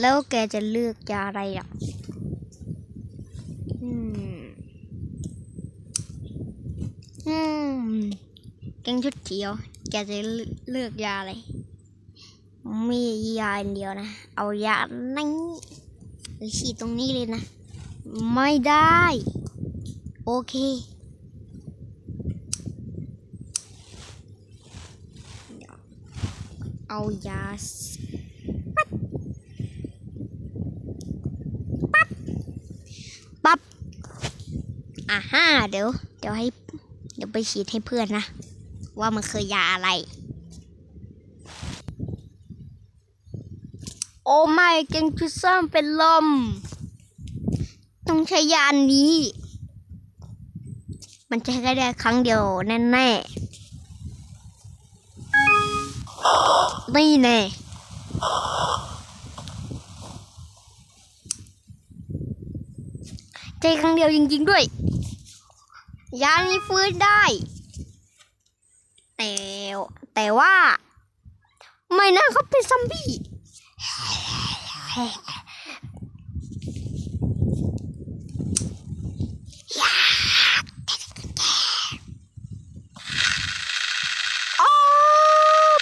แล้วแกจะเลือกยาอะไรอะอืม อืมแกงชุดเขียว แกจะเลือกยาอะไร มียาอันเดียวนะ เอายานี้หรือฉีดตรงนี้เลยนะ ไม่ได้ โอเค เอายาสปั๊บปั๊บปั๊บ อ่าฮ่าเดี๋ยว เดี๋ยวให้ เดี๋ยวไปฉีดให้เพื่อนนะ ว่ามันคือยาอะไร โอ้ไม่เกงจุดซ่อมเป็นลม ต้องใช้ยาอันนี้ มันจะใช้ได้ครั้งเดียวแน่ๆ นี่แน่ใช้ครั้งเดียวจริงๆด้วย ยานี้ฟื้นได้ แต่แต่ว่า ไม่นะเขาเป็นซอมบี้ โอ้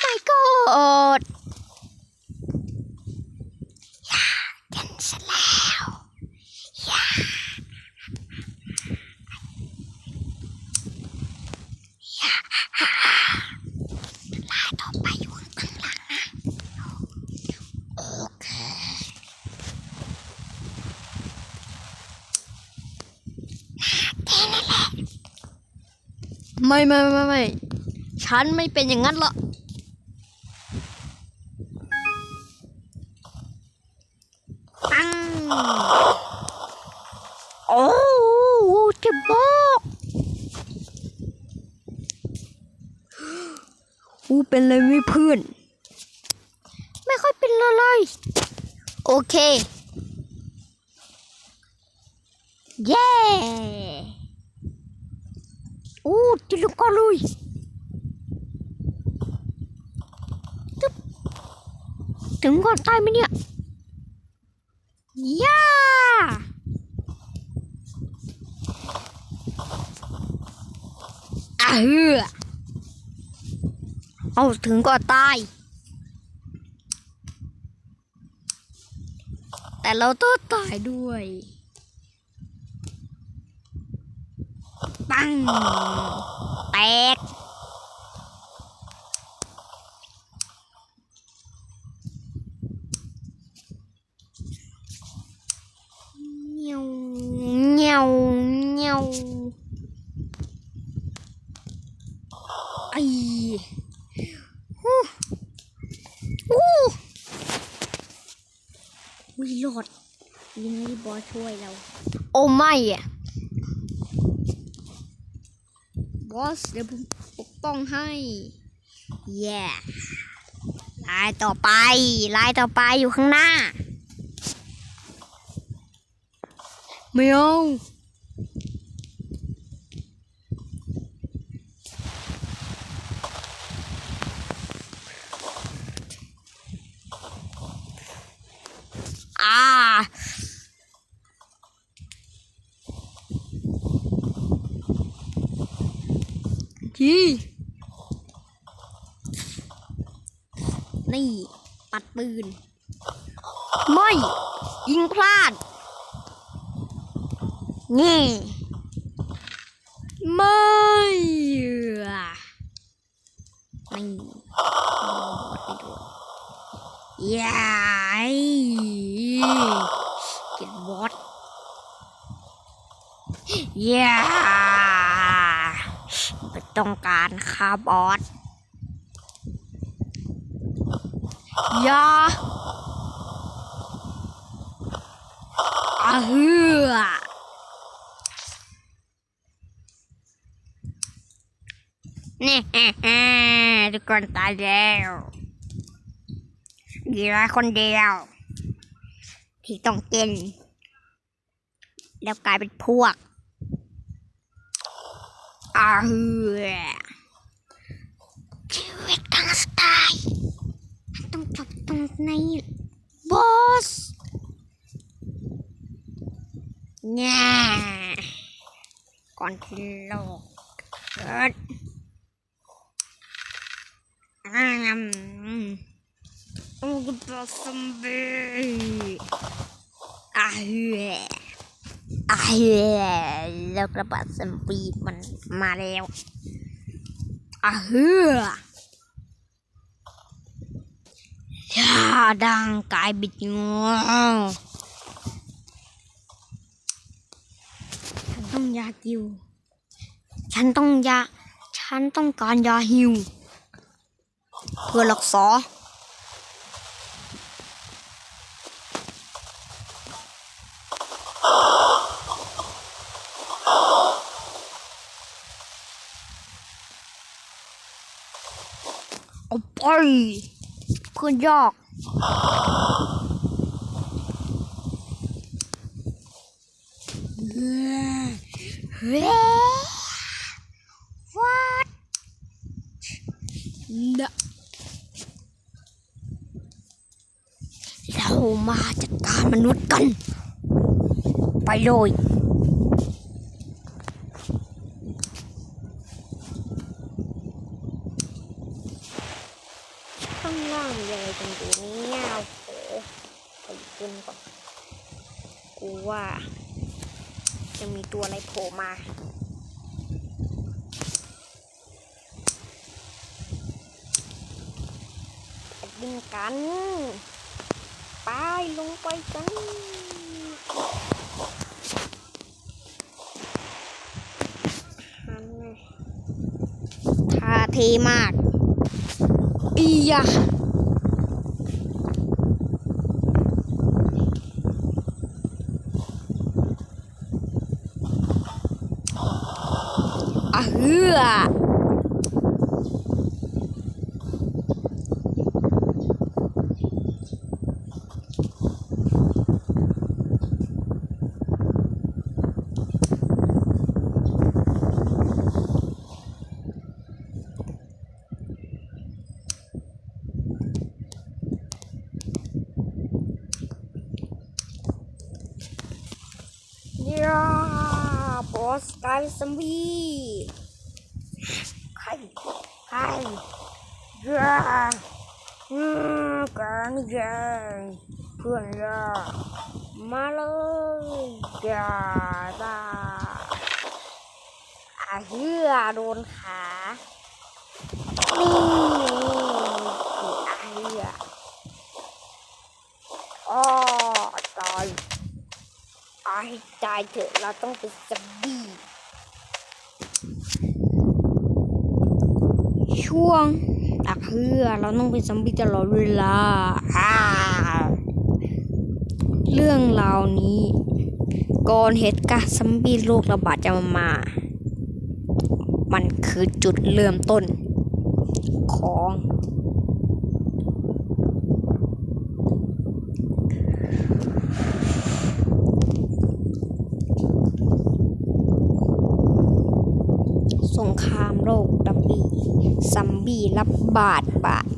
my god ยากันซะแล้วยายา ลายต่อไปอยู่ข้างหลังนะโอเคแค่นั้นแหละไม่ไม่ไม่ไม่ฉันไม่เป็นอย่างนั้นหรอกปังโอ้โหจะบอก อูเป็นเลยไม่เพื่อน ไม่ค่อยเป็นเลยเลยโอเค เย้อู้จิลุกก็ลุยถึงก่อนตายไหมเนี่ยย่าอะเฮือ เอาถึงก่อนตาย แต่เราต้องตายด้วยปังแตก เงี้ยวเงี้ยวเงี้ยวไอ้ฮู้ฮู้ วิรอดยังไงบอสช่วยเรา โอ้ไม่อะบอสเดี๋ยวผมปกป้องให้แย่ลายต่อไป ลายต่อไปอยู่ข้างหน้า ไม่เอาอ่า จีนี่ ปัดปืน ไม่ ยิงพลาด นี่ ไม่อไม่บอดไปด้วยยายเก็บบอดยา ต้องการคาบอสยาอะเฮือนี่ทุกคนตายแล้วเหลือคนเดียว ที่ต้องกิน แล้วกลายเป็นพวก อาเฮือชีวิตกลางสไตล์มันต้อ แง่ก่อนที่โลกเกิดอ้ามโอ้กุบาเฮืออาเฮือแล้วกระบะซัมบีมันมาแล้วอาเฮือชาดังกายบิดงอฉันต้องยากิว ฉันต้องยา ฉันต้องการยาฮิว เพื่อรักษาเอาไปเพื่อนยอกเฮ้ย what นะเรามาจัดการมนุษย์กัน ไปเลย ข้างล่างมีอะไร กันอยู่เนี่ยโอ้โหไปขึ้นก่อนกูว่า จะมีตัวอะไรโผล่มาไปดิ้นกันไปลงไปกันท่าเทมากอียะ อะเฮือเนี่ยบอส การซัมบี้ใครใครเย้อืมกันเย้เพื่อนเย้มาเลยยาตาอาเหี้ยโดนขานี่คืออาเฮืออ้อตาย ไอ้ตายเถอะ เราต้องเป็นซอมบี้ช่วงอักเฮือเราต้องเป็นซอมบี้ตลอดเวลาอ่าเรื่องราวนี้ก่อนเหตุการณ์ซอมบี้โรคระบาดจะมา มันคือจุดเริ่มต้นของสงค รามโลกดับบีซัมบี้รับบาดบาด